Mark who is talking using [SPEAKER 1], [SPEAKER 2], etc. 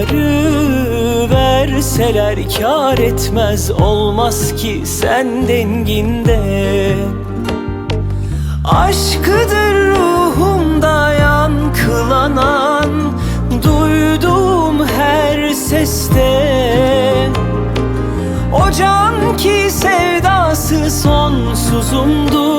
[SPEAKER 1] Dünyaları verseler kar etmez Olmaz ki sen denginde. Aşkıdır ruhumda yankılanan Duyduğum her seste. O can ki sevdası sonsuzumdur